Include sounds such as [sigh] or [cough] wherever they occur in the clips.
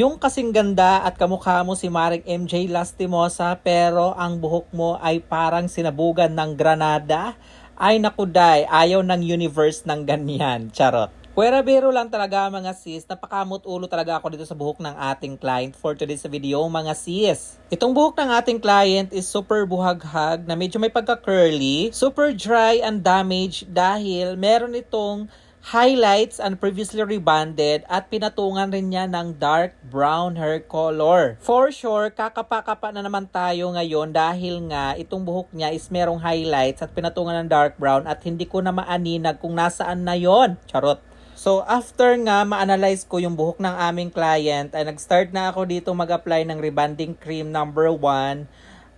Yung kasing ganda at kamukha mo si Maring MJ Lastimosa pero ang buhok mo ay parang sinabugan ng granada. Ay nakuday, ayaw ng universe ng ganyan. Charot. Pwera biro lang talaga mga sis, napakamot ulo talaga ako dito sa buhok ng ating client for today's video mga sis. Itong buhok ng ating client is super buhaghag na medyo may pagka-curly, super dry and damaged dahil meron itong highlights and previously rebonded at pinatungan rin niya ng dark brown hair color. For sure, kakapa-kapa na naman tayo ngayon dahil nga itong buhok niya is merong highlights at pinatungan ng dark brown at hindi ko na maaninag kung nasaan na yon. Charot. So, after nga ma-analyze ko yung buhok ng aming client, ay nag-start na ako dito mag-apply ng rebonding cream number 1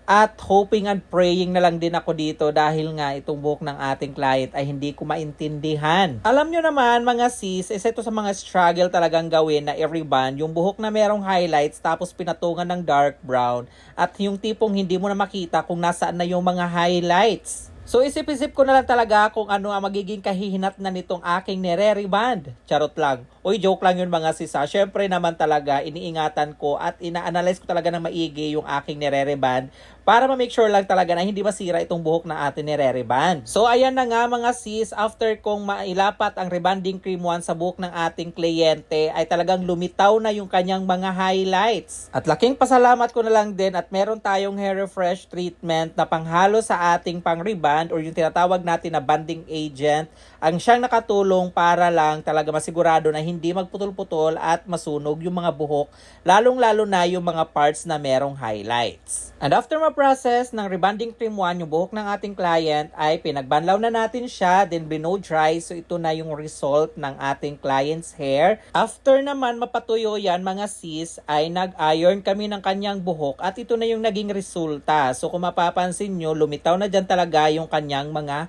at hoping and praying na lang din ako dito dahil nga itong buhok ng ating client ay hindi ko maintindihan. Alam nyo naman mga sis, isa ito sa mga struggle talagang gawin na i-rebond yung buhok na merong highlights tapos pinatungan ng dark brown at yung tipong hindi mo na makita kung nasaan na yung mga highlights. So isip-isip ko na lang talaga kung ano ang magiging kahihinat na nitong aking nire-reband. Charot lang. Uy, joke lang yun mga sisa. Siyempre naman talaga, iniingatan ko at ina-analyze ko talaga ng maigi yung aking nire-reband para ma-make sure lang talaga na hindi masira itong buhok na ating nire-reband. So ayan na nga mga sis, after kong mailapat ang rebanding cream 1 sa buhok ng ating kliyente, ay talagang lumitaw na yung kanyang mga highlights. At laking pasalamat ko na lang din at meron tayong hair refresh treatment na panghalo sa ating pang-reband or yung tinatawag natin na banding agent ang siyang nakatulong para lang talaga masigurado na hindi magputol-putol at masunog yung mga buhok, lalong-lalo na yung mga parts na merong highlights. And after ma-process ng rebonding cream 1, yung buhok ng ating client ay pinagbanlaw na natin siya, then blow dry. So ito na yung result ng ating client's hair. After naman mapatuyo yan mga sis, ay nag-iron kami ng kanyang buhok at ito na yung naging resulta. So kung mapapansin nyo, lumitaw na dyan talaga yung kanyang mga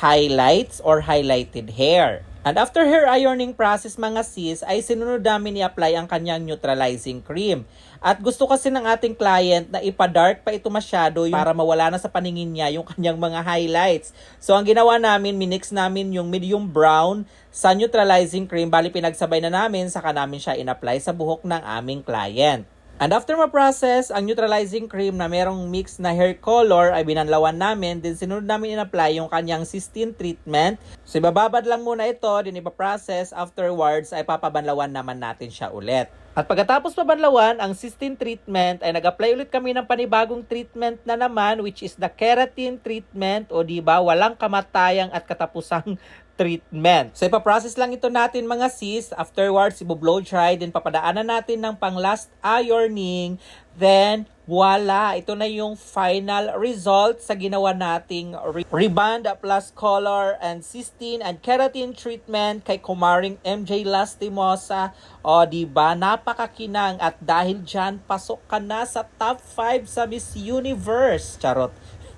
highlights or highlighted hair. And after hair ironing process mga sis, ay sinunod namin i-apply ang kanyang neutralizing cream. At gusto kasi ng ating client na ipa-dark pa ito masyado yung para mawala na sa paningin niya yung kanyang mga highlights. So ang ginawa namin, minix namin yung medium brown sa neutralizing cream. Bali pinagsabay na namin, saka namin siya in-apply sa buhok ng aming client. And after ma-process ang neutralizing cream na merong mix na hair color ay binanlawan namin. Then sinunod namin in-apply yung kanyang cysteine treatment. So ibababad lang muna ito, then ipaprocess. Afterwards ay papabanlawan naman natin siya ulit. At pagkatapos pabanlawan ang cysteine treatment ay nag-apply ulit kami ng panibagong treatment na naman which is the keratin treatment o di ba walang kamatayang at katapusang treatment. So ipaprocess lang ito natin mga sis. Afterwards, ibo-blow dry. Then papadaanan natin ng pang last ironing. Then, voila! Ito na yung final result sa ginawa nating re- reband plus color and cysteine and keratin treatment kay Kumaring MJ Lastimosa. O, di ba? Napakakinang at dahil dyan, pasok ka na sa top 5 sa Miss Universe. Charot.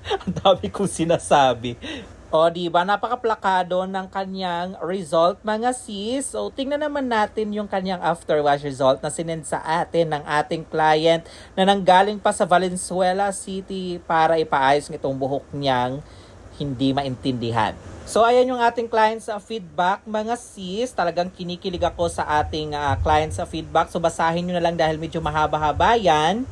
[laughs] Ang dami kong sinasabi. O, di ba? Napakaplakado ng kanyang result, mga sis. So, tingnan naman natin yung kanyang afterwash result na sinend sa atin ng ating client na nanggaling pa sa Valenzuela City para ipaayos ng itong buhok niyang hindi maintindihan. So, ayan yung ating client sa feedback. Mga sis, talagang kinikilig ako sa ating ah, client sa feedback. So, basahin nyo na lang dahil medyo mahaba-haba yan.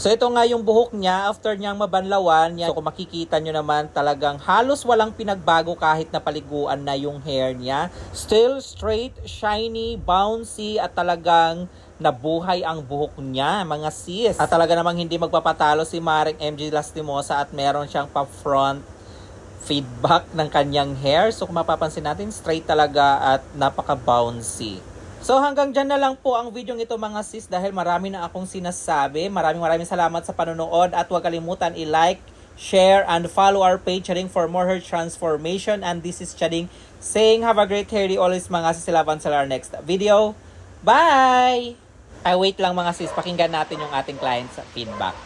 So ito nga yung buhok niya after niyang mabanlawan. Yan. So kung makikita nyo naman talagang halos walang pinagbago kahit napaliguan na yung hair niya. Still straight, shiny, bouncy at talagang nabuhay ang buhok niya mga sis. At talaga namang hindi magpapatalo si Maring MJ Lastimosa at meron siyang pa-front feedback ng kanyang hair. So kung mapapansin natin, straight talaga at napaka-bouncy. So hanggang dyan na lang po ang video ito mga sis dahil marami na akong sinasabi. Maraming maraming salamat sa panonood at huwag kalimutan i-like, share, and follow our page Chading for more hair transformation. And this is Chading saying have a great hair day always mga sis. Laban sa our next video. Bye! Ay wait lang mga sis, pakinggan natin yung ating client sa feedback.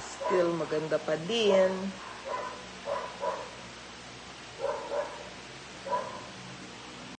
Still maganda pa din.